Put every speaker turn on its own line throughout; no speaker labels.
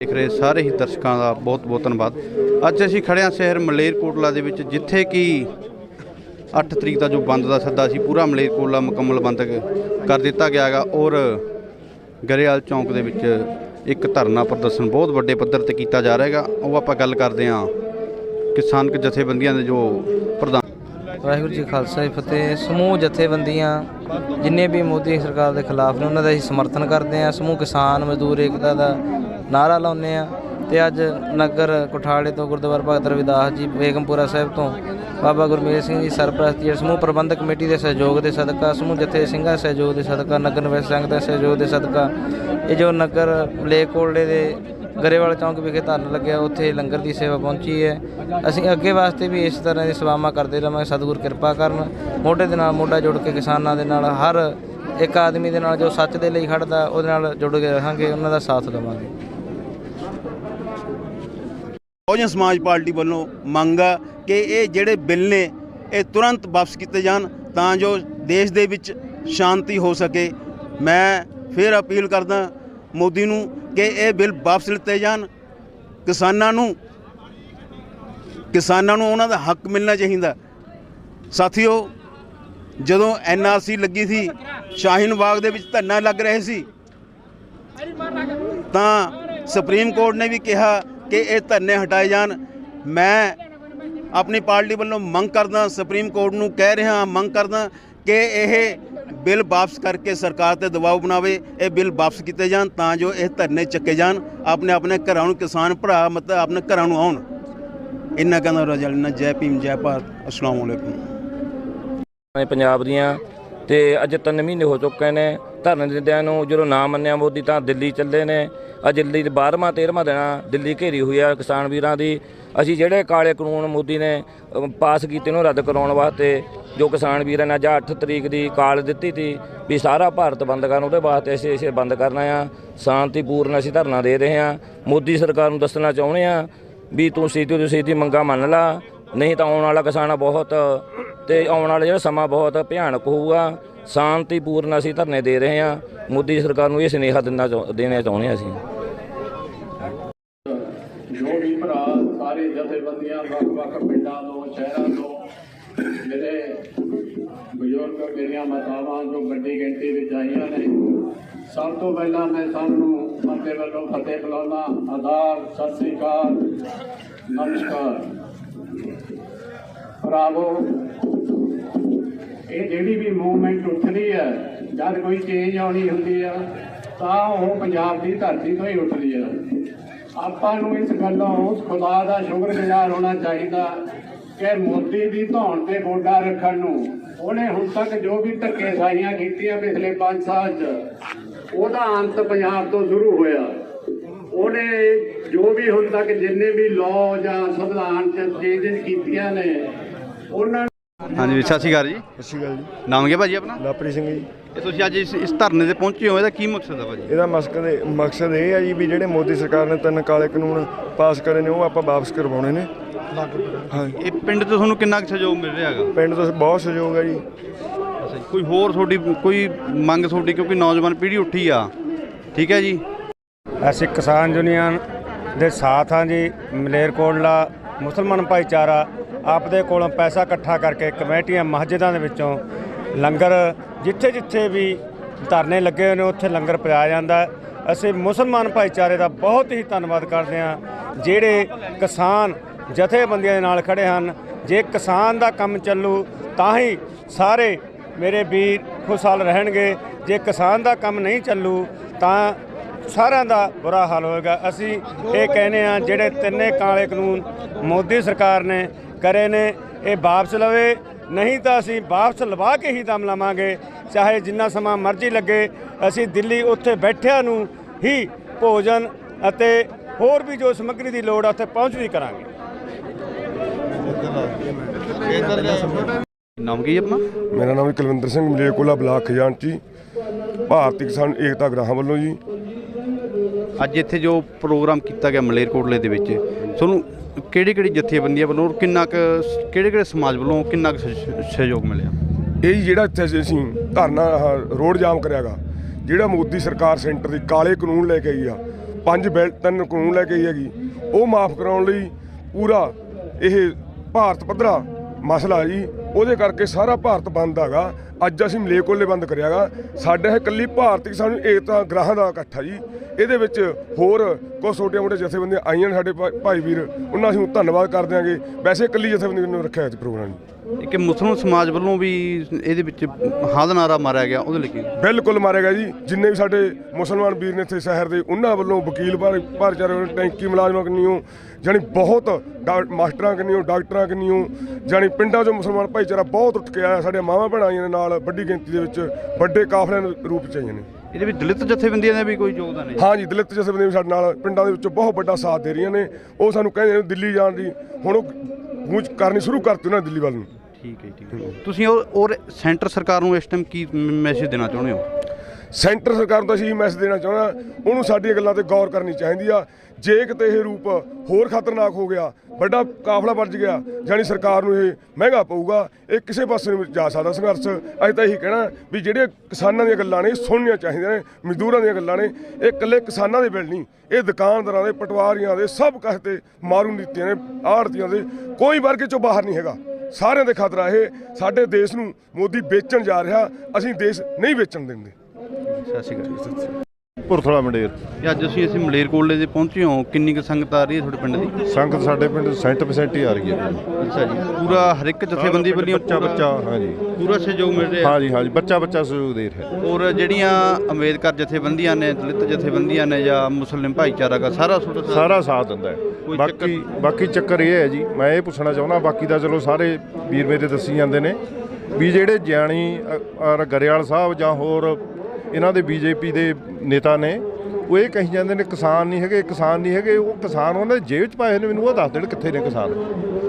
ਦੇਖ ਰਹੇ ਸਾਰੇ ਹੀ ਦਰਸ਼ਕਾਂ ਦਾ ਬਹੁਤ ਬਹੁਤ ਧੰਨਵਾਦ। ਅੱਜ ਅਸੀਂ ਖੜੇ ਹਾਂ ਸ਼ਹਿਰ ਮਲੇਰਕੋਟਲਾ ਦੇ ਵਿੱਚ, ਜਿੱਥੇ ਕਿ 8 ਤਰੀਕ ਦਾ ਜੋ ਬੰਦ ਦਾ ਸੱਦਾ ਸੀ, ਪੂਰਾ ਮਲੇਰਕੋਟਲਾ ਮੁਕੰਮਲ ਬੰਦ ਕਰ ਦਿੱਤਾ ਗਿਆ ਹੈਗਾ ਔਰ ਗਰੇਵਾਲ ਚੌਂਕ ਦੇ ਵਿੱਚ ਇੱਕ ਧਰਨਾ ਪ੍ਰਦਰਸ਼ਨ ਬਹੁਤ ਵੱਡੇ ਪੱਧਰ ਤੇ ਕੀਤਾ ਜਾ ਰਿਹਾ ਹੈਗਾ। ਉਹ ਆਪਾਂ ਗੱਲ ਕਰਦੇ ਹਾਂ ਕਿਸਾਨਕ ਜਥੇਬੰਦੀਆਂ ਦੇ ਜੋ ਪ੍ਰਧਾਨ
ਵਾਹਿਗੁਰੂ ਜੀ ਖਾਲਸਾ ਫਤਿਹ। ਸਮੂਹ ਜਥੇਬੰਦੀਆਂ, ਜਿੰਨੇ ਵੀ ਮੋਦੀ ਸਰਕਾਰ ਦੇ ਖਿਲਾਫ ਨੇ, ਉਹਨਾਂ ਦਾ ਅਸੀਂ ਸਮਰਥਨ ਕਰਦੇ ਹਾਂ। ਸਮੂਹ ਕਿਸਾਨ, ਮਜ਼ਦੂਰ ਏਕਤਾ ਦਾ ਨਾਰਾ ਲਾਉਂਦੇ ਆ ਤੇ ਅੱਜ ਨਗਰ ਕੋਠਾਲੇ ਤੋਂ ਗੁਰਦੁਆਰਾ ਭਗਤ ਰਵਿਦਾਸ ਜੀ, ਬੇਗਮਪੁਰਾ ਸਾਹਿਬ ਤੋਂ ਬਾਬਾ ਗੁਰਮੇਲ ਸਿੰਘ ਜੀ ਸਰਪ੍ਰਸਤੀ ਸਮੂਹ ਪ੍ਰਬੰਧਕ ਕਮੇਟੀ ਦੇ ਸਹਿਯੋਗ ਦੇ ਸਦਕਾ, ਸਮੂਹ ਜਥੇ ਸਿੰਘਾਂ ਸਹਿਯੋਗ ਦੇ ਸਦਕਾ, ਨਗਰ ਨਿਵਾਸੀ ਸੰਘ ਦੇ ਸਹਿਯੋਗ ਦੇ ਸਦਕਾ, ਇਹ ਜੋ ਨਗਰ ਲੇਕੋਲਡੇ ਦੇ ਗਰੇਵਾਲ ਚੌਂਕ ਵਿਖੇ ਧਰਨ ਲੱਗਿਆ, ਉੱਥੇ ਲੰਗਰ ਦੀ ਸੇਵਾ ਪਹੁੰਚੀ ਹੈ। ਅਸੀਂ ਅੱਗੇ ਵਾਸਤੇ ਵੀ ਇਸ ਤਰ੍ਹਾਂ ਦੀ ਸੇਵਾਵਾਂ ਕਰਦੇ ਰਹਾਂਗੇ ਸਤਿਗੁਰ ਕਿਰਪਾ ਕਰਨ। ਮੋਢੇ ਦੇ ਨਾਲ ਮੋਢਾ ਜੋੜ ਕੇ ਕਿਸਾਨਾਂ ਦੇ ਨਾਲ, ਹਰ ਇੱਕ ਆਦਮੀ ਦੇ ਨਾਲ ਜੋ ਸੱਚ ਦੇ ਲਈ ਖੜਦਾ ਉਹਦੇ ਨਾਲ ਜੁੜ ਕੇ ਰਹਾਂਗੇ, ਉਹਨਾਂ ਦਾ ਸਾਥ ਦੇਵਾਂਗੇ।
ਬਹੁਜਨ ਸਮਾਜ ਪਾਰਟੀ ਵੱਲੋਂ ਮੰਗ ਆ ਕਿ ਇਹ ਜਿਹੜੇ ਬਿੱਲ ਨੇ, ਇਹ ਤੁਰੰਤ ਵਾਪਸ ਕੀਤੇ ਜਾਣ ਤਾਂ ਜੋ ਦੇਸ਼ ਦੇ ਵਿੱਚ ਸ਼ਾਂਤੀ ਹੋ ਸਕੇ। ਮੈਂ ਫਿਰ ਅਪੀਲ ਕਰਦਾ ਮੋਦੀ ਨੂੰ ਕਿ ਇਹ ਬਿੱਲ ਵਾਪਸ ਲਿੱਤੇ ਜਾਣ। ਕਿਸਾਨਾਂ ਨੂੰ ਕਿਸਾਨਾਂ ਨੂੰ ਉਹਨਾਂ ਦਾ ਹੱਕ ਮਿਲਣਾ ਚਾਹੀਦਾ। ਸਾਥੀਓ, ਜਦੋਂ ਐਨਆਰਸੀ ਲੱਗੀ ਸੀ, ਸ਼ਾਹੀਨ ਬਾਗ ਦੇ ਵਿੱਚ ਧਰਨਾ ਲੱਗ ਰਹੇ ਸੀ, ਤਾਂ ਸੁਪਰੀਮ ਕੋਰਟ ਨੇ ਵੀ ਕਿਹਾ ਕਿ ਇਹ ਧਰਨੇ ਹਟਾਏ ਜਾਣ। ਮੈਂ ਆਪਣੀ ਪਾਰਟੀ ਵੱਲੋਂ ਮੰਗ ਕਰਦਾ, ਸੁਪਰੀਮ ਕੋਰਟ ਨੂੰ ਕਹਿ ਰਿਹਾ, ਮੰਗ ਕਰਦਾ ਕਿ ਇਹ ਬਿੱਲ ਵਾਪਸ ਕਰਕੇ ਸਰਕਾਰ ਤੇ ਦਬਾਅ ਬਣਾਵੇ, ਇਹ ਬਿੱਲ ਵਾਪਸ ਕੀਤੇ ਜਾਣ ਤਾਂ ਜੋ ਇਹ ਧਰਨੇ ਚੱਕੇ ਜਾਣ। ਆਪਣੇ ਆਪਣੇ ਘਰਾਂ ਨੂੰ ਕਿਸਾਨ ਭਰਾ, ਮਤਲਬ ਆਪਣੇ ਘਰਾਂ ਨੂੰ ਆਉਣ। ਇੰਨਾ ਕਹਿੰਦਾ ਰਜਲਨਾ ਜੈ ਭੀਮ, ਜੈ ਭਾਰਤ, ਅਸਲਾਮ ਵਾਲੇਕੁਮ।
ਨੇ ਪੰਜਾਬ ਦੀਆਂ ਤੇ ਅੱਜ ਤਿੰਨ ਮਹੀਨੇ ਹੋ ਚੁੱਕੇ ਨੇ। ਧਰਨੇ ਦਿੰਦਿਆਂ ਨੂੰ, ਜਦੋਂ ਨਾ ਮੰਨਿਆ ਮੋਦੀ ਤਾਂ ਦਿੱਲੀ ਚੱਲੇ ਨੇ। ਅੱਜ ਦਿੱਲੀ ਦੇ 12ਵਾਂ 13ਵਾਂ ਦਿਨ ਦਿੱਲੀ ਘੇਰੀ ਹੋਈ ਆ ਕਿਸਾਨ ਵੀਰਾਂ ਦੀ। ਅਸੀਂ ਜਿਹੜੇ ਕਾਲੇ ਕਾਨੂੰਨ ਮੋਦੀ ਨੇ ਪਾਸ ਕੀਤੇ ਨੂੰ ਰੱਦ ਕਰਾਉਣ ਵਾਸਤੇ, ਜੋ ਕਿਸਾਨ ਵੀਰਾਂ ਨੇ ਅੱਜ 8 ਤਰੀਕ ਦੀ ਕਾਲ ਦਿੱਤੀ ਸੀ ਵੀ ਸਾਰਾ ਭਾਰਤ ਬੰਦ ਕਰਨ, ਉਹਦੇ ਵਾਸਤੇ ਅਸੀਂ ਇਸੇ ਬੰਦ ਕਰਨਾ ਆ। ਸ਼ਾਂਤੀਪੂਰਨ ਅਸੀਂ ਧਰਨਾ ਦੇ ਰਹੇ ਹਾਂ। ਮੋਦੀ ਸਰਕਾਰ ਨੂੰ ਦੱਸਣਾ ਚਾਹੁੰਦੇ ਆ ਵੀ ਤੂੰ ਸਿੱਧੀ ਤੋਂ ਸਿੱਧੀ ਮੰਗਾ ਮੰਨ ਲਾ, ਨਹੀਂ ਤਾਂ ਆਉਣ ਵਾਲਾ ਕਿਸਾਨ ਬਹੁਤ, ਤੇ ਆਉਣ ਵਾਲਾ ਜਿਹੜਾ ਸਮਾਂ ਬਹੁਤ ਭਿਆਨਕ ਹੋਊਗਾ। ਸ਼ਾਂਤੀਪੂਰਨ ਅਸੀਂ ਧਰਨੇ ਦੇ ਰਹੇ ਹਾਂ। ਮੋਦੀ ਸਰਕਾਰ ਨੂੰ ਇਹ ਸੁਨੇਹਾ ਦੇਣਾ ਚਾਹੁ- ਦੇਣਾ ਚਾਹੁੰਦੇ ਹਾਂ ਅਸੀਂ।
ਜੋ ਵੀ ਭਰਾ, ਸਾਰੇ ਜਥੇਬੰਦੀਆਂ, ਵੱਖ-ਵੱਖ ਪਿੰਡਾਂ ਤੋਂ, ਸ਼ਹਿਰਾਂ ਤੋਂ ਮੇਰੇ ਬਜ਼ੁਰਗ ਮੇਰੀਆਂ ਮਾਤਾਵਾਂ ਜੋ ਵੱਡੀ ਗਿਣਤੀ ਵਿੱਚ ਆਈਆਂ ਨੇ, ਸਭ ਤੋਂ ਪਹਿਲਾਂ ਮੈਂ ਸਭ ਨੂੰ ਆਪਣੇ ਵੱਲੋਂ ਫਤਿਹ ਬੁਲਾਉਣਾ ਆਦਾਬ ਸਤਿ ਸ੍ਰੀ ਅਕਾਲ, ਨਮਸਕਾਰ। ਭਰਾਵੋ ਇਹ ਜਿਹੜੀ ਵੀ ਮੂਵਮੈਂਟ ਉੱਠਦੀ ਹੈ ਜਦ ਕੋਈ ਚੇਂਜ ਆਉਣੀ ਹੁੰਦੀ ਆ, ਤਾਂ ਉਹ ਪੰਜਾਬ ਦੀ ਧਰਤੀ ਤੋਂ ਹੀ ਉੱਠਦੀ ਆ। ਆਪਾਂ ਨੂੰ ਇਸ ਗੱਲੋਂ ਖੁਦਾ ਦਾ ਸ਼ੁਕਰਗੁਜ਼ਾਰ ਹੋਣਾ ਚਾਹੀਦਾ ਕਿ ਮੋਦੀ ਦੀ ਧੌਣ ਤੇ ਗੋਡਾ ਰੱਖਣ ਨੂੰ ਉਹਨੇ ਹੁਣ ਤੱਕ ਜੋ ਵੀ ਧੱਕੇ ਸਾਈਆਂ ਕੀਤੀਆਂ ਪਿਛਲੇ 5 ਸਾਲ 'ਚ, ਉਹਦਾ ਅੰਤ ਪੰਜਾਬ ਤੋਂ ਸ਼ੁਰੂ ਹੋਇਆ। ਉਹਨੇ ਜੋ ਵੀ ਹੁਣ ਤੱਕ ਜਿੰਨੇ ਵੀ ਲਾਅ ਜਾਂ ਸੰਵਿਧਾਨ 'ਚ ਚੇਂਜਸ ਕੀਤੀਆਂ ਨੇ, ਉਹਨਾਂ
ਹਾਂਜੀ ਸਤਿ ਸ਼੍ਰੀ ਅਕਾਲ ਜੀ।
ਸਤਿ ਸ਼੍ਰੀ ਅਕਾਲ ਜੀ।
ਨਾਮ ਕੀ ਹੈ ਭਾਜੀ ਆਪਣਾ?
ਲਾਪਰੀ ਸਿੰਘ ਜੀ।
ਇਹ ਤੁਸੀਂ ਅੱਜ ਇਸ ਇਸ ਧਰਨੇ ਤੇ ਪਹੁੰਚੇ ਹੋ ਇਹਦਾ ਕੀ ਮਕਸਦ ਹੈ ਭਾਜੀ?
ਇਹਦਾ ਮਕਸਦ ਇਹ- ਮਕਸਦ ਇਹ ਹੈ ਜੀ ਵੀ ਜਿਹੜੇ ਮੋਦੀ ਸਰਕਾਰ ਨੇ ਤਿੰਨ ਕਾਲੇ ਕਾਨੂੰਨ ਪਾਸ ਕਰੇ ਨੇ ਉਹ ਆਪਾਂ ਵਾਪਸ ਕਰਵਾਉਣੇ ਨੇ। ਹਾਂ
ਇਹ ਪਿੰਡ ਤੋਂ ਤੁਹਾਨੂੰ ਕਿੰਨਾ ਕੁ ਸਹਿਯੋਗ ਮਿਲ ਰਿਹਾ ਹੈਗਾ?
ਪਿੰਡ ਤੋਂ ਬਹੁਤ ਸਹਿਯੋਗ ਹੈ ਜੀ।
ਅੱਛਾ ਜੀ ਕੋਈ ਹੋਰ ਤੁਹਾਡੀ ਕੋਈ ਮੰਗ ਤੁਹਾਡੀ ਕਿਉਂਕਿ ਨੌਜਵਾਨ ਪੀੜ੍ਹੀ ਉੱਠੀ ਆ। ਠੀਕ ਹੈ ਜੀ?
ਅਸੀਂ ਕਿਸਾਨ ਯੂਨੀਅਨ ਦੇ ਸਾਥ ਹਾਂ ਜੀ ਮਲੇਰਕੋਟਲਾ ਮੁਸਲਮਾਨ ਭਾਈਚਾਰਾ ਆਪਦੇ ਕੋਲੋਂ ਪੈਸਾ ਇਕੱਠਾ ਕਰਕੇ ਕਮੇਟੀਆਂ ਮਸਜਿਦਾਂ ਦੇ ਵਿੱਚੋਂ ਲੰਗਰ ਜਿੱਥੇ ਜਿੱਥੇ ਵੀ ਧਰਨੇ ਲੱਗੇ ਹੋਏ ਨੇ, ਉੱਥੇ ਲੰਗਰ ਪਿਆਇਆ ਜਾਂਦਾ ਅਸੀਂ ਮੁਸਲਮਾਨ ਭਾਈਚਾਰੇ ਦਾ ਬਹੁਤ ਹੀ ਧੰਨਵਾਦ ਕਰਦੇ ਹਾਂ। ਜਿਹੜੇ ਕਿਸਾਨ ਜਥੇਬੰਦੀਆਂ ਦੇ ਨਾਲ ਖੜੇ ਹਨ, ਜੇ ਕਿਸਾਨ ਦਾ ਕੰਮ ਚੱਲੂ, ਤਾਂ ਹੀ ਸਾਰੇ ਮੇਰੇ ਵੀਰ ਖੁਸ਼ਹਾਲ ਰਹਿਣਗੇ। ਜੇ ਕਿਸਾਨ ਦਾ ਕੰਮ ਨਹੀਂ ਚੱਲੂ, ਤਾਂ ਸਾਰਿਆਂ ਦਾ ਬੁਰਾ ਹਾਲ ਹੋਏਗਾ। ਅਸੀਂ ਇਹ ਕਹਿੰਦੇ ਆ ਜਿਹੜੇ ਤਿੰਨੇ ਕਾਲੇ ਕਾਨੂੰਨ ਮੋਦੀ ਸਰਕਾਰ ਨੇ ਕਰੇ ਨੇ ਇਹ ਵਾਪਸ ਲਵੇ। ਨਹੀਂ ਤਾਂ ਅਸੀਂ ਵਾਪਸ ਲਵਾ ਕੇ ਹੀ ਦਮ ਲਵਾਂਗੇ। ਚਾਹੇ ਜਿੰਨਾ ਸਮਾਂ ਮਰਜ਼ੀ ਲੱਗੇ ਅਸੀਂ ਦਿੱਲੀ ਉੱਥੇ ਬੈਠਿਆਂ ਨੂੰ ਹੀ ਭੋਜਨ ਅਤੇ ਹੋਰ ਵੀ ਜੋ ਸਮੱਗਰੀ ਦੀ ਲੋੜ ਆ ਉੱਥੇ ਪਹੁੰਚਦੀ ਕਰਾਂਗੇ।
ਨਾਮ ਕੀ ਹੈ ਆਪਣਾ?
ਮੇਰਾ ਨਾਮ ਕੁਲਵਿੰਦਰ ਸਿੰਘ ਮਲੇਰਕੋਲਾ ਬਲਾਕ ਖਜ਼ਾਨਚੀ ਭਾਰਤੀ ਕਿਸਾਨ ਏਕਤਾ ਗ੍ਰਾਹਾਂ ਵੱਲੋਂ ਜੀ।
ਅੱਜ ਇੱਥੇ ਜੋ ਪ੍ਰੋਗਰਾਮ ਕੀਤਾ ਗਿਆ ਮਲੇਰਕੋਟਲੇ ਦੇ ਵਿੱਚ ਤੁਹਾਨੂੰ ਕਿਹੜੀ ਕਿਹੜੀ ਜਥੇਬੰਦੀਆਂ ਵੱਲੋਂ ਔਰ ਕਿੰਨਾ ਕੁ ਕਿਹੜੇ ਕਿਹੜੇ ਸਮਾਜ ਵੱਲੋਂ ਕਿੰਨਾ ਕੁ ਸਹਿ- ਸਹਿਯੋਗ ਮਿਲਿਆ?
ਇਹ ਜਿਹੜਾ ਇੱਥੇ ਅਸੀਂ ਧਰਨਾ, ਆਹ ਰੋਡ ਜਾਮ ਕਰਿਆਗਾ, ਜਿਹੜਾ ਮੋਦੀ ਸਰਕਾਰ ਸੈਂਟਰ ਦੀ ਕਾਲੇ ਕਾਨੂੰਨ ਲੈ ਕੇ ਆਈ ਆ, ਪੰਜ ਬਿੱਲ, ਤਿੰਨ ਕਾਨੂੰਨ ਲੈ ਕੇ ਆਈ ਹੈਗੀ, ਉਹ ਮਾਫ ਕਰਾਉਣ ਲਈ ਪੂਰਾ ਇਹ ਭਾਰਤ ਪੱਧਰਾ ਮਸਲਾ ਜੀ, ਉਹਦੇ ਕਰਕੇ ਸਾਰਾ ਭਾਰਤ ਬੰਦ ਹੈਗਾ। ਅੱਜ ਅਸੀਂ ਮਲੇਕੋਲੇ ਬੰਦ ਕਰਿਆਗਾ ਸਾਡੇ ਇਹ ਇਕੱਲੀ ਭਾਰਤੀ ਸਾਨੂੰ ਏਕਤਾ ਗ੍ਰਾਹਾਂ ਦਾ ਇਕੱਠ ਆ ਜੀ। ਇਹਦੇ ਵਿੱਚ ਹੋਰ ਕੁਝ ਛੋਟੇ ਮੋਟੇ ਜਥੇਬੰਦੀਆਂ ਆਈਆਂ ਨੇ ਸਾਡੇ ਭਾ- ਭਾਈ ਵੀਰ। ਉਹਨਾਂ ਅਸੀਂ ਧੰਨਵਾਦ ਕਰ ਦਿਆਂਗੇ ਵੈਸੇ ਇਕੱਲੀ ਜਥੇਬੰਦੀ ਨੂੰ ਰੱਖਿਆ ਇਸ ਪ੍ਰੋਗਰਾਮ ਜੀ।
ਇੱਕ ਮੁਸਲਿਮ ਸਮਾਜ ਵੱਲੋਂ ਵੀ ਇਹਦੇ ਵਿੱਚ ਹਾਂ ਦਾ ਨਾਰਾ ਮਾਰਿਆ ਗਿਆ ਉਹਦੇ ਲਈ ਕੀ?
ਬਿਲਕੁਲ ਮਾਰੇਗਾ ਜੀ। ਜਿੰਨੇ ਵੀ ਸਾਡੇ ਮੁਸਲਮਾਨ ਵੀਰ ਨੇ ਇੱਥੇ ਸ਼ਹਿਰ ਦੇ ਉਹਨਾਂ ਵੱਲੋਂ ਵਕੀਲ ਭਾਰ- ਭਾਈਚਾਰੇ ਵੱਲੋਂ ਟੈਂਕੀ ਮੁਲਾਜ਼ਮਾਂ ਕੰਨੀਓ ਜਾਣੀ ਬਹੁਤ ਡਾ- ਮਾਸਟਰਾਂ ਕੰਨੀਓ ਡਾਕਟਰਾਂ ਕੰਨੀਓ ਜਾਣੀ ਪਿੰਡਾਂ 'ਚੋਂ ਮੁਸਲਮਾਨ ਭਾਈਚਾਰਾ ਬਹੁਤ ਉੱਠ ਕੇ ਆਇਆ ਸਾਡੇ ਮਾਵਾਂ ਭੈਣਾਂ ਆਈਆਂ ਨੇ ਨਾਲ ਵੱਡੀ ਗਿਣਤੀ ਦੇ ਵਿੱਚ ਵੱਡੇ ਕਾਫਲਿਆਂ ਦੇ ਰੂਪ 'ਚ ਆਈਆਂ ਨੇ।
ਇਹਦੇ ਵਿੱਚ ਦਲਿਤ ਜਥੇਬੰਦੀਆਂ ਦਾ ਵੀ ਕੋਈ ਯੋਗਦਾਨ ਹੈ?
ਹਾਂ ਜੀ ਦਲਿਤ ਜਥੇਬੰਦੀਆਂ ਵੀ ਸਾਡੇ ਨਾਲ ਪਿੰਡਾਂ ਦੇ ਵਿੱਚੋਂ ਬਹੁਤ ਵੱਡਾ ਸਾਥ ਦੇ ਰਹੀਆਂ ਨੇ। ਉਹ ਸਾਨੂੰ ਕਹਿੰਦੇ ਨੇ ਦਿੱਲੀ ਜਾਣ ਦੀ ਹੁਣ ਉਹ ਗੂੰਜ ਕਰਨੀ ਸ਼ੁਰੂ ਕਰਤੀ ਉਹਨਾਂ ਨੇ ਦਿੱਲੀ ਵੱਲ ਨੂੰ।
ਠੀਕ ਹੈ ਠੀਕ ਹੈ। ਤੁਸੀਂ ਔਰ ਔਰ ਸੈਂਟਰ ਸਰਕਾਰ ਨੂੰ ਇਸ ਟਾਈਮ ਕੀ ਮੈਸੇਜ ਦੇਣਾ ਚਾਹੁੰਦੇ ਹੋ?
ਸੈਂਟਰ ਸਰਕਾਰ ਨੂੰ ਤਾਂ ਅਸੀਂ ਮੈਸੇਜ ਦੇਣਾ ਚਾਹੁੰਦਾ ਉਹਨੂੰ ਸਾਡੀਆਂ ਗੱਲਾਂ ਤੇ ਗੌਰ ਕਰਨੀ ਚਾਹੀਦੀ ਆ। ਜੇ ਕਿਤੇ ਇਹ ਰੂਪ ਹੋਰ ਖਤਰਨਾਕ ਹੋ ਗਿਆ, ਵੱਡਾ ਕਾਫਲਾ ਵੱਜ ਗਿਆ ਜਾਨੀ ਸਰਕਾਰ ਨੂੰ ਇਹ ਮਹਿੰਗਾ ਪਊਗਾ, ਇਹ ਕਿਸੇ ਪਾਸੇ ਨੂੰ ਜਾ ਸਕਦਾ ਸੰਘਰਸ਼। ਅਸੀਂ ਤਾਂ ਇਹੀ ਕਹਿਣਾ ਵੀ ਜਿਹੜੇ ਕਿਸਾਨਾਂ ਦੀਆਂ ਗੱਲਾਂ ਨੇ, ਇਹ ਸੁਣਨੀਆਂ ਚਾਹੀਦੀਆਂ ਨੇ, ਮਜ਼ਦੂਰਾਂ ਦੀਆਂ ਗੱਲਾਂ ਨੇ, ਇਹ ਇਕੱਲੇ ਕਿਸਾਨਾਂ ਦੇ ਬਿਲ ਨਹੀਂ, ਇਹ ਦੁਕਾਨਦਾਰਾਂ ਦੇ, ਪਟਵਾਰੀਆਂ ਦੇ, ਸਭ ਕਾਸੇ ਤੇ ਮਾਰੂ ਨੀਤੀਆਂ ਨੇ, ਆੜਤੀਆਂ ਦੇ, ਕੋਈ ਵਰਗ ਚੋਂ ਬਾਹਰ ਨਹੀਂ ਹੈਗਾ। ਸਾਰਿਆਂ ਦੇ ਖਤਰਾ ਇਹ, ਸਾਡੇ ਦੇਸ਼ ਨੂੰ ਮੋਦੀ ਵੇਚਣ ਜਾ ਰਿਹਾ, ਅਸੀਂ ਦੇਸ਼ ਨਹੀਂ ਵੇਚਣ ਦਿੰਦੇ।
ਸਤਿ ਸ਼੍ਰੀ ਅਕਾਲ
ਪੁਰਥਲਾ ਮੰਡੇਰ
ਤੇ ਅੱਜ ਅਸੀਂ ਅਸੀਂ ਮਲੇਰਕੋਟਲੇ ਦੇ ਪਹੁੰਚੇ ਹਾਂ। ਕਿੰਨੀ ਕੁ ਸੰਗਤ ਆ ਰਹੀ ਹੈ ਤੁਹਾਡੇ ਪਿੰਡ ਦੀ?
ਸੰਗਤ ਸਾਡੇ ਪਿੰਡ 100% ਹੀ ਆ ਰਹੀ ਹੈ।
ਅੱਛਾ ਜੀ। ਪੂਰਾ ਹਰ ਇੱਕ ਜਥੇਬੰਦੀ ਵੱਲੋਂ
ਬੱਚਾ ਬੱਚਾ ਹਾਂਜੀ।
ਪੂਰਾ ਸਹਿਯੋਗ ਮਿਲ ਰਿਹਾ?
ਹਾਂਜੀ ਹਾਂਜੀ। ਬੱਚਾ ਬੱਚਾ ਸਹਿਯੋਗ ਦੇ ਰਿਹਾ।
ਔਰ ਜਿਹੜੀਆਂ ਅੰਬੇਦਕਰ ਜਥੇਬੰਦੀਆਂ ਨੇ ਦਲਿਤ ਜਥੇਬੰਦੀਆਂ ਨੇ ਜਾਂ ਮੁਸਲਿਮ ਭਾਈਚਾਰਾ ਦਾ ਸਾਰਾ
ਸਾਰਾ ਸਾਥ ਦਿੰਦਾ ਹੈ। ਬਾਕੀ ਬਾਕੀ ਚੱਕਰ ਇਹ ਹੈ ਜੀ ਮੈਂ ਇਹ ਪੁੱਛਣਾ ਚਾਹੁੰਦਾ ਬਾਕੀ ਦਾ ਚਲੋ ਸਾਰੇ ਵੀਰ ਮੇਰੇ ਦੱਸੀ ਜਾਂਦੇ ਨੇ ਵੀ ਜਿਹੜੇ ਔਰ ਗਰੇਵਾਲ ਸਾਹਿਬ ਜਾਂ ਹੋਰ ਇਹਨਾਂ ਦੇ ਬੀਜੇਪੀ ਦੇ ਨੇਤਾ ਨੇ ਉਹ ਇਹ ਕਹੀ ਜਾਂਦੇ ਨੇ ਕਿਸਾਨ ਨਹੀਂ ਹੈਗੇ ਕਿਸਾਨ ਨਹੀਂ ਹੈਗੇ ਉਹ ਕਿਸਾਨ ਉਹਨਾਂ ਦੇ ਜੇਬ 'ਚ ਪਾਏ ਹੋਏ ਨੇ ਮੈਨੂੰ ਉਹ ਦੱਸ ਦੇਣ ਕਿੱਥੇ ਨੇ ਕਿਸਾਨ।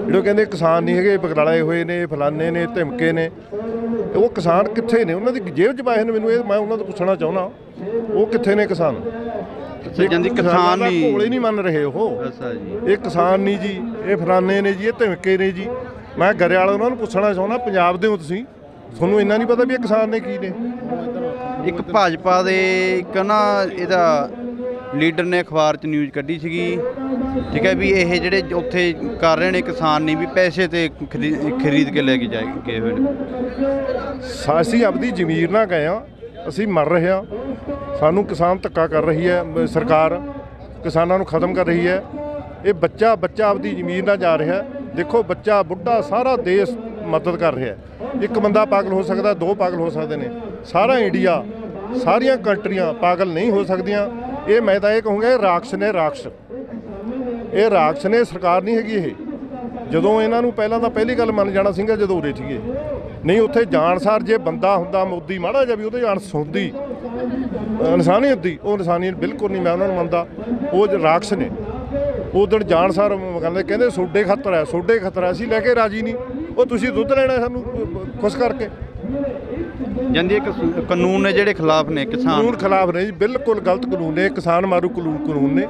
ਜਿਹੜੇ ਕਹਿੰਦੇ ਕਿਸਾਨ ਨਹੀਂ ਹੈਗੇ ਬਗਲਾਏ ਹੋਏ ਨੇ ਫਲਾਨੇ ਨੇ ਧਮਕੇ ਨੇ ਉਹ ਕਿਸਾਨ ਕਿੱਥੇ ਨੇ? ਉਹਨਾਂ ਦੀ ਜੇਬ 'ਚ ਪਾਏ ਨੇ ਮੈਨੂੰ ਇਹ ਮੈਂ ਉਹਨਾਂ ਤੋਂ ਪੁੱਛਣਾ ਚਾਹੁੰਦਾ ਉਹ ਕਿੱਥੇ ਨੇ ਕਿਸਾਨ?
ਜਾਂਦੀ ਕਿਸਾਨ
ਕੋਲੇ
ਨਹੀਂ
ਨਹੀਂ ਮੰਨ ਰਹੇ ਉਹ।
ਅੱਛਾ ਜੀ।
ਇਹ ਕਿਸਾਨ ਨਹੀਂ ਜੀ ਇਹ ਫਲਾਨੇ ਨੇ ਜੀ ਇਹ ਧਮਕੇ ਨੇ ਜੀ। ਮੈਂ ਗਰੇਵਾਲ ਉਹਨਾਂ ਨੂੰ ਪੁੱਛਣਾ ਚਾਹੁੰਦਾ ਪੰਜਾਬ ਦੇ ਹੋ ਤੁਸੀਂ? ਤੁਹਾਨੂੰ ਇੰਨਾ ਨਹੀਂ ਪਤਾ ਵੀ ਇਹ ਕਿਸਾਨ ਨੇ ਕੀ ਨੇ?
ਇੱਕ ਭਾਜਪਾ ਦੇ ਇੱਕ ਨਾ ਇਹਦਾ ਲੀਡਰ ਨੇ ਅਖਬਾਰ 'ਚ ਨਿਊਜ਼ ਕੱਢੀ ਸੀਗੀ। ਠੀਕ ਹੈ ਵੀ ਇਹ ਜਿਹੜੇ ਉੱਥੇ ਕਰ ਰਹੇ ਨੇ ਕਿਸਾਨ ਨਹੀਂ, ਵੀ ਪੈਸੇ ਤੇ ਖਰੀ- ਖਰੀਦ ਕੇ ਲੈ ਕੇ ਜਾਏ ਗਏ ਹੋਏ ਨੇ।
ਸਾ- ਅਸੀਂ ਆਪਦੀ ਜ਼ਮੀਰ ਨਾਲ ਗਏ ਆ ਅਸੀਂ ਮਰ ਰਹੇ ਆ ਸਾਨੂੰ ਕਿਸਾਨ ਧੱਕਾ ਕਰ ਰਹੀ ਹੈ ਮ- ਸਰਕਾਰ ਕਿਸਾਨਾਂ ਨੂੰ ਖਤਮ ਕਰ ਰਹੀ ਹੈ। ਇਹ ਬੱਚਾ ਬੱਚਾ ਆਪਦੀ ਜ਼ਮੀਰ ਨਾਲ ਜਾ ਰਿਹਾ ਹੈ। ਦੇਖੋ, ਬੱਚਾ, ਬੁੱਢਾ ਸਾਰਾ ਦੇਸ਼ ਮਦਦ ਕਰ ਰਿਹਾ ਹੈ। ਇੱਕ ਬੰਦਾ ਪਾਗਲ ਹੋ ਸਕਦਾ, ਦੋ ਪਾਗਲ ਹੋ ਸਕਦੇ ਨੇ। ਸਾਰਾ ਇੰਡੀਆ, ਸਾਰੀਆਂ ਕੰਟਰੀਆਂ ਪਾਗਲ ਨਹੀਂ ਹੋ ਸਕਦੀਆਂ। ਇਹ ਮੈਂ ਤਾਂ ਇਹ ਕਹੂੰਗਾ, ਇਹ ਰਾਖਸ਼ ਨੇ ਰਾਖਸ਼। ਇਹ ਰਾਖਸ਼ ਨੇ, ਸਰਕਾਰ ਨਹੀਂ ਹੈਗੀ ਇਹ। ਜਦੋਂ ਇਹਨਾਂ ਨੂੰ ਪਹਿਲਾਂ ਤਾਂ ਪਹਿਲੀ ਗੱਲ ਮੰਨ ਜਾਣਾ ਸੀਗਾ, ਜਦੋਂ ਉਰੇ ਸੀਗੇ। ਨਹੀਂ, ਉੱਥੇ ਜਾਣਸਾਰ ਜੇ ਬੰਦਾ ਹੁੰਦਾ, ਮੋਦੀ ਮਾੜਾ ਜਿਹਾ ਵੀ, ਉਹਦੇ ਅਣਸ ਹੁੰਦੀ ਇਨਸਾਨੀਅਤ ਦੀ, ਉਹ ਇਨਸਾਨੀਅਤ ਬਿਲਕੁਲ ਨਹੀਂ, ਮੈਂ ਉਹਨਾਂ ਨੂੰ ਮੰਨਦਾ। ਉਹ ਜ- ਰਾਖਸ਼ ਨੇ। ਉਹ ਦਿਨ ਜਾਣਸਾਰ ਕਹਿੰਦੇ ਕਹਿੰਦੇ, ਸੋਡੇ ਖਤਰਾ ਹੈ, ਸੋਡੇ ਖਤਰਾ ਅਸੀਂ ਲੈ ਕੇ ਰਾਜੀ ਨਹੀਂ। ਉਹ ਤੁਸੀਂ ਦੁੱਧ ਲੈਣਾ ਸਾਨੂੰ ਖੁਸ਼ ਕਰਕੇ।
ਜਾਂਦੀ ਇੱਕ ਕਾਨੂੰਨ ਨੇ ਜਿਹੜੇ ਖਿਲਾਫ ਨੇ ਕਿਸਾਨ।
ਕਾਨੂੰਨ ਖਿਲਾਫ ਨੇ ਜੀ ਬਿਲਕੁਲ ਗਲਤ ਕਾਨੂੰਨ ਨੇ ਕਿਸਾਨ ਮਾਰੂ ਕਾਨੂੰਨ ਕਾਨੂੰਨ ਨੇ।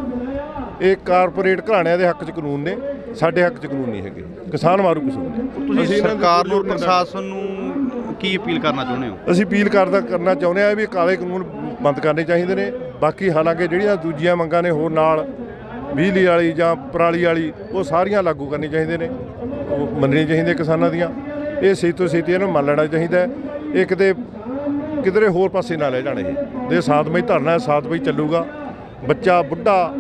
ਇਹ ਕਾਰਪੋਰੇਟ ਘਰਾਣਿਆਂ ਦੇ ਹੱਕ 'ਚ ਕਾਨੂੰਨ ਨੇ ਸਾਡੇ ਹੱਕ 'ਚ ਕਾਨੂੰਨ ਨਹੀਂ ਹੈਗੇ। ਕਿਸਾਨ ਮਾਰੂ ਕਾਨੂੰਨ ਨੇ।
ਤੁਸੀਂ
ਅਸੀਂ ਇਹਨਾਂ ਦੀ
ਸਰਕਾਰ ਨੂੰ ਪ੍ਰਸ਼ਾਸਨ ਨੂੰ ਕੀ ਅਪੀਲ ਕਰਨਾ ਚਾਹੁੰਦੇ ਹੋ?
ਅਸੀਂ ਅਪੀਲ ਕਰਦਾ ਕਰਨਾ ਚਾਹੁੰਦੇ ਆ ਵੀ ਕਾਲੇ ਕਾਨੂੰਨ ਬੰਦ ਕਰਨੇ ਚਾਹੀਦੇ ਨੇ। ਬਾਕੀ ਹਾਲਾਂਕਿ ਜਿਹੜੀਆਂ ਦੂਜੀਆਂ ਮੰਗਾਂ ਨੇ ਹੋਰ ਨਾਲ ਬਿਜਲੀ ਵਾਲੀ ਜਾਂ ਪਰਾਲੀ ਵਾਲੀ ਉਹ ਸਾਰੀਆਂ ਲਾਗੂ ਕਰਨੀ ਚਾਹੀਦੇ ਨੇ। ਉਹ ਮੰਨਣੀਆਂ ਚਾਹੀਦੀਆਂ ਕਿਸਾਨਾਂ ਦੀਆਂ। ਇਹ ਛੇਤੀ ਤੋਂ ਛੇਤੀ ਇਹਨੂੰ ਮੰਨ ਲੈਣਾ ਚਾਹੀਦਾ ਹੈ। ਇਹ ਕਿਤੇ ਕਿਧਰੇ ਹੋਰ ਪਾਸੇ ਨਾ ਲੈ ਜਾਣ ਇਹ। ਦੇ ਸਾਥਮਈ ਧਰਨਾ ਹੈ ਸਾਥਮਈ ਚੱਲੂਗਾ। ਬੱਚਾ ਬੁੱਢਾ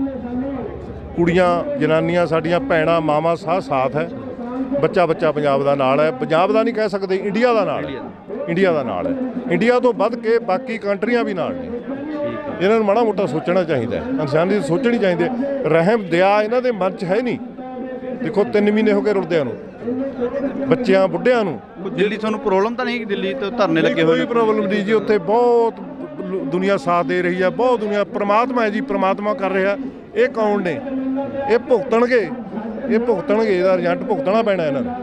ਕੁੜੀਆਂ ਜਨਾਨੀਆਂ ਸਾਡੀਆਂ ਭੈਣਾਂ ਮਾਵਾਂ ਸਾਹ ਸਾਥ ਹੈ। ਬੱਚਾ ਬੱਚਾ ਪੰਜਾਬ ਦਾ ਨਾਲ ਹੈ। ਪੰਜਾਬ ਦਾ ਨਹੀਂ ਕਹਿ ਸਕਦੇ ਇੰਡੀਆ ਦਾ ਨਾਲ ਹੈ। ਇੰਡੀਆ ਦਾ। ਨਾਲ ਹੈ। ਇੰਡੀਆ ਤੋਂ ਵੱਧ ਕੇ ਬਾਕੀ ਕੰਟਰੀਆਂ ਵੀ ਨਾਲ ਨੇ। ਇਹਨਾਂ ਨੂੰ ਮਾੜਾ ਮੋਟਾ ਸੋਚਣਾ ਚਾਹੀਦਾ ਹੈ। ਇਨਸਾਨੀ ਸੋਚਣੀ ਚਾਹੀਦੀ ਹੈ। ਰਹਿਮ ਦਇਆ ਇਹਨਾਂ ਦੇ ਮਨ 'ਚ ਹੈ ਨਹੀਂ। ਦੇਖੋ 3 ਮਹੀਨੇ ਹੋ ਗਏ ਰੁਲਦਿਆਂ ਨੂੰ। ਬੱਚਿਆਂ ਬੁੱਢਿਆਂ ਨੂੰ।
ਦਿੱਲੀ ਤੁਹਾਨੂੰ ਪ੍ਰੋਬਲਮ ਤਾਂ ਨਹੀਂ ਕਿ ਦਿੱਲੀ ਤੋਂ ਧਰਨੇ ਲੱਗੇ ਹੋਏ
ਕੋਈ ਪ੍ਰੋਬਲਮ ਨਹੀਂ ਜੀ ਉੱਥੇ ਬਹੁਤ ਦੁਨੀਆ ਸਾਥ ਦੇ ਰਹੀ ਹੈ ਬਹੁਤ ਦੁਨੀਆ ਪ੍ਰਮਾਤਮਾ ਹੈ ਜੀ ਪ੍ਰਮਾਤਮਾ ਕਰ ਰਿਹਾ। ਇਹ ਕੌਣ ਨੇ? ਇਹ ਭੁਗਤਣਗੇ। ਇਹ ਭੁਗਤਣਗੇ ਇਹਦਾ ਰਿਜ਼ਲਟ ਭੁਗਤਣਾ ਪੈਣਾ ਇਹਨਾਂ ਨੂੰ।